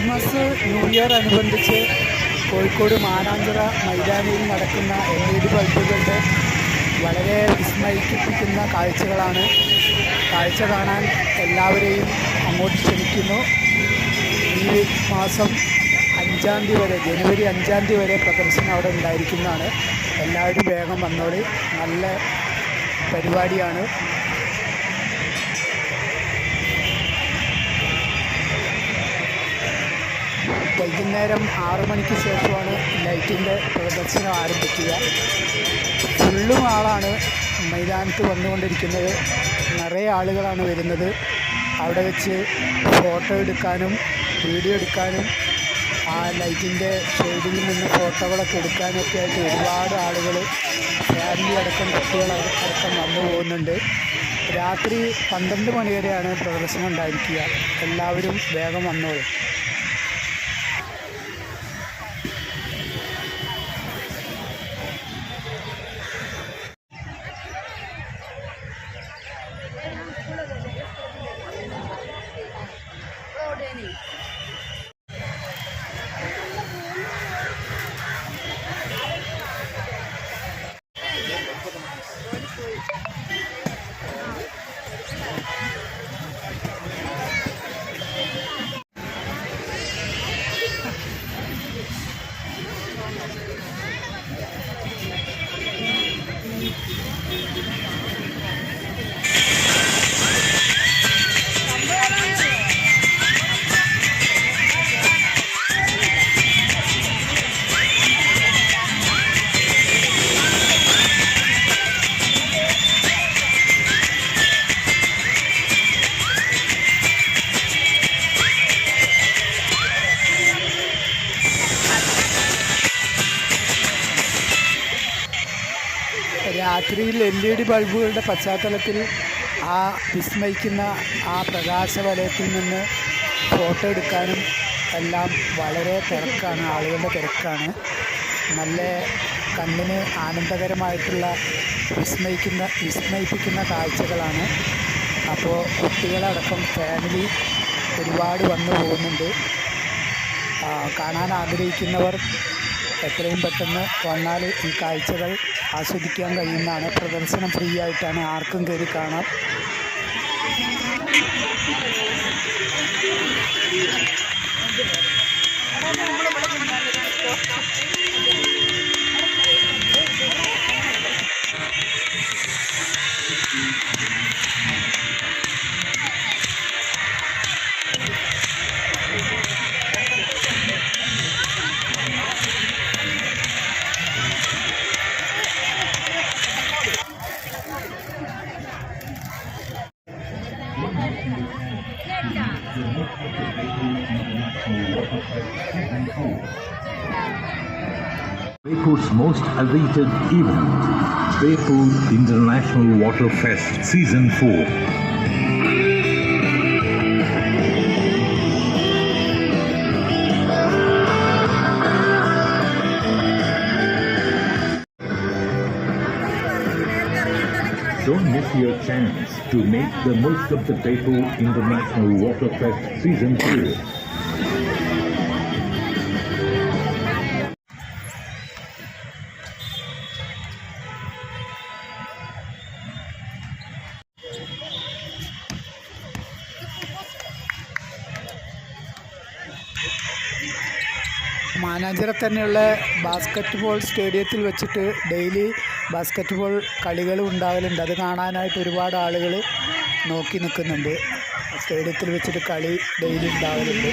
Christmas new year അനുബന്ധിച്ച് കോഴിക്കോട് മാനാഞ്ചിറ മൈതാനിയിൽ നടക്കുന്ന എൽ ഇ ഡി ബൾബുകളുടെ വളരെ വിസ്മയിപ്പിക്കുന്ന കാഴ്ചകളാണ്. കാഴ്ച കാണാൻ എല്ലാവരെയും അങ്ങോട്ട് ക്ഷണിക്കുന്നു. ഈ മാസം അഞ്ചാം തീയതി വരെ ജനുവരി അഞ്ചാം തീയതി വരെ പ്രദർശനം അവിടെ ഉണ്ടായിരിക്കുന്നതാണ്. എല്ലാവരും വേഗം വന്നോളി. നല്ല പരിപാടിയാണ്. വൈകുന്നേരം ആറു മണിക്ക് ശേഷമാണ് ലൈറ്റിന്റെ പ്രദർശനം ആരംഭിക്കുക. ഫുള്ളും ആളാണ് മൈതാനത്ത് വന്നുകൊണ്ടിരിക്കുന്നത്. നിറയെ ആളുകളാണ് വരുന്നത്. അവിടെ വെച്ച് ഫോട്ടോ എടുക്കാനും വീഡിയോ എടുക്കാനും ആ ലൈറ്റിന്റെ ഷെയ്ഡിൽ നിന്ന് ഫോട്ടോകളൊക്കെ എടുക്കാനൊക്കെ ആയിട്ട് ഒരുപാട് ആളുകൾ ഫാമിലി അടക്കം കുട്ടികൾ അടക്കം വന്നു പോകുന്നുണ്ട്. രാത്രി പന്ത്രണ്ട് മണി വരെയാണ് പ്രദർശനം ഉണ്ടായിരിക്കുക. എല്ലാവരും വേഗം വന്നോളും. あらまた。രാത്രിയിൽ എൽ ഇ ഡി ബൾബുകളുടെ പശ്ചാത്തലത്തിൽ ആ വിസ്മയിക്കുന്ന ആ പ്രകാശവലയത്തിൽ നിന്ന് ഫോട്ടോ എടുക്കാനും എല്ലാം വളരെ തിരക്കാണ് ആളുകളുടെ തിരക്കാണ്. നല്ല കണ്ണിന് ആനന്ദകരമായിട്ടുള്ള വിസ്മയിക്കുന്ന വിസ്മയിപ്പിക്കുന്ന കാഴ്ചകളാണ്. അപ്പോൾ കുട്ടികളടക്കം ഫാമിലി ഒരുപാട് വന്നു പോകുന്നുണ്ട്. കാണാൻ ആഗ്രഹിക്കുന്നവർ എത്രയും പെട്ടെന്ന് വന്നാൽ ഈ കാഴ്ചകൾ ആസ്വദിക്കാൻ കഴിയുന്നതാണ്. പ്രദർശനം ഫ്രീ ആയിട്ടാണ് ആർക്കും കയറി കാണാം. Baypur's most awaited event, Baypur International Water Fest Season 4. Don't miss your chance to make the most of the Baypur International Water Fest Season 4. Mananchira തന്നെയുള്ള ബാസ്ക്കറ്റ് ബോൾ സ്റ്റേഡിയത്തിൽ വെച്ചിട്ട് ഡെയിലി ബാസ്ക്കറ്റ് ബോൾ കളികൾ ഉണ്ടാകലുണ്ട് അത് കാണാനായിട്ട് ഒരുപാട് ആളുകൾ നോക്കി നിൽക്കുന്നുണ്ട്. സ്റ്റേഡിയത്തിൽ വെച്ചിട്ട് കളി ഡെയിലി ഉണ്ടാകലുണ്ട്